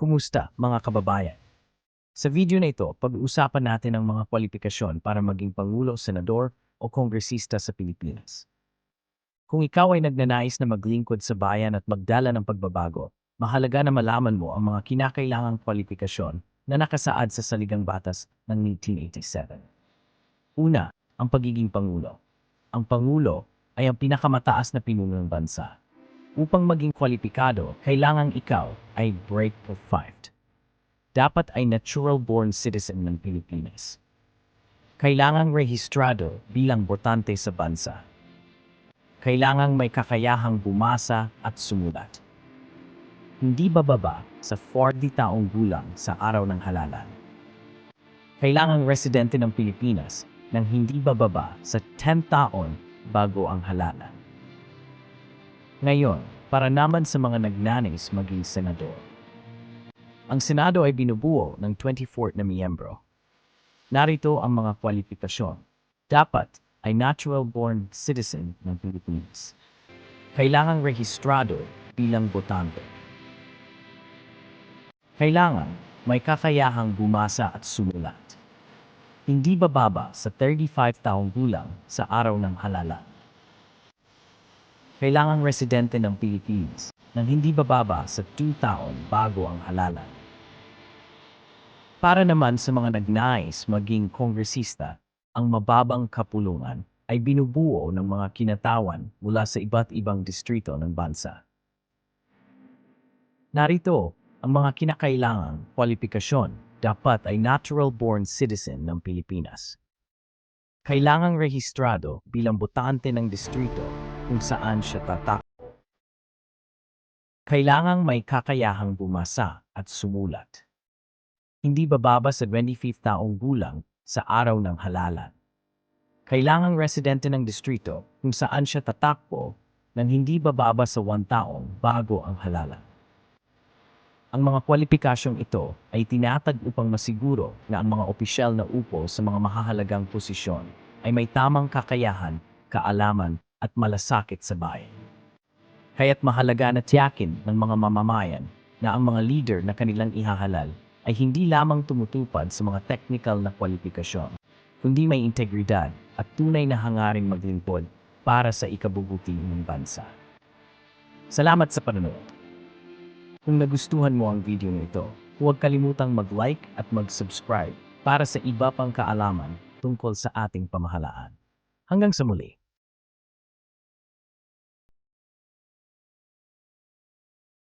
Kumusta mga kababayan? Sa video na ito, pag-uusapan natin ang mga kwalifikasyon para maging Pangulo, Senador o Kongresista sa Pilipinas. Kung ikaw ay nagnanais na maglingkod sa bayan at magdala ng pagbabago, mahalaga na malaman mo ang mga kinakailangang kwalifikasyon na nakasaad sa Saligang Batas ng 1987. Una, ang pagiging Pangulo. Ang Pangulo ay ang pinakamataas na pinuno ng bansa. Upang maging kwalipikado, kailangang ikaw ay break of five. Dapat ay natural-born citizen ng Pilipinas. Kailangang rehistrado bilang botante sa bansa. Kailangang may kakayahang bumasa at sumulat. Hindi bababa sa 40 taong gulang sa araw ng halalan. Kailangang residente ng Pilipinas nang hindi bababa sa 10 taon bago ang halalan. Ngayon, para naman sa mga nagnanais maging senador. Ang Senado ay binubuo ng 24 na miyembro. Narito ang mga kwalifikasyon. Dapat ay natural-born citizen ng Pilipinas. Kailangang rehistrado bilang botante. Kailangan may kakayahang bumasa at sumulat. Hindi bababa sa 35 taong gulang sa araw ng halalan kailangang residente ng Philippines nang hindi bababa sa 2 taon bago ang halalan. Para naman sa mga nagnais maging kongresista, ang mababang kapulungan ay binubuo ng mga kinatawan mula sa iba't ibang distrito ng bansa. Narito ang mga kinakailangang kwalifikasyon dapat ay natural-born citizen ng Pilipinas. Kailangang rehistrado bilang botante ng distrito kung saan siya tatakbo. Kailangang may kakayahang bumasa at sumulat. Hindi bababa sa 25 taong gulang sa araw ng halalan. Kailangang residente ng distrito kung saan siya tatakbo nang hindi bababa sa 1 taong bago ang halalan. Ang mga kwalipikasyong ito ay tinatag upang masiguro na ang mga opisyal na upo sa mga mahahalagang posisyon ay may tamang kakayahan, kaalaman at malasakit sa bayan. Kaya't mahalaga na tiyakin ng mga mamamayan na ang mga leader na kanilang ihahalal ay hindi lamang tumutupad sa mga technical na kwalifikasyon, kundi may integridad at tunay na hangaring maglingkod para sa ikabubuti ng bansa. Salamat sa panonood. Kung nagustuhan mo ang video nito, huwag kalimutang mag-like at mag-subscribe para sa iba pang kaalaman tungkol sa ating pamahalaan. Hanggang sa muli.